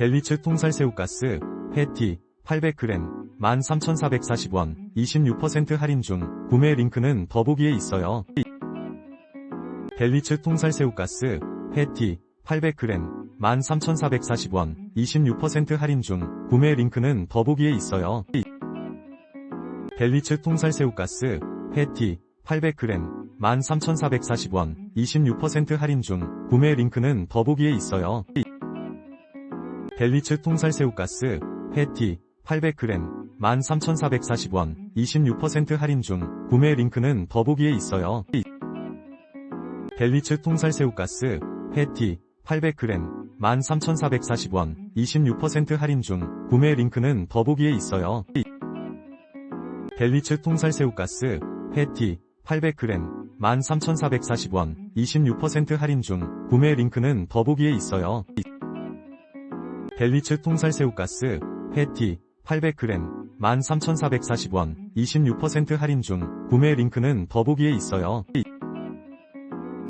델리츠 통살새우가스, 패티, 800g, 13,440원, 26% 할인 중, 구매 링크는 더보기에 있어요. 델리츠 통살새우가스, 패티, 800g, 13,440원, 26% 할인 중, 구매 링크는 더보기에 있어요. 델리츠 통살새우가스, 패티, 800g, 13,440원, 26% 할인 중, 구매 링크는 더보기에 있어요. 델리츠 통살새우가스, 패티, 800g, 13,440원, 26% 할인 중, 구매 링크는 더보기에 있어요. 델리츠 통살새우가스, 패티, 800g, 13,440원, 26% 할인 중, 구매 링크는 더보기에 있어요. 델리츠 통살새우가스, 패티, 800g, 13,440원, 26% 할인 중, 구매 링크는 더보기에 있어요. 델리츠 통살새우가스, 패티, 800g, 13,440원, 26% 할인 중, 구매 링크는 더보기에 있어요.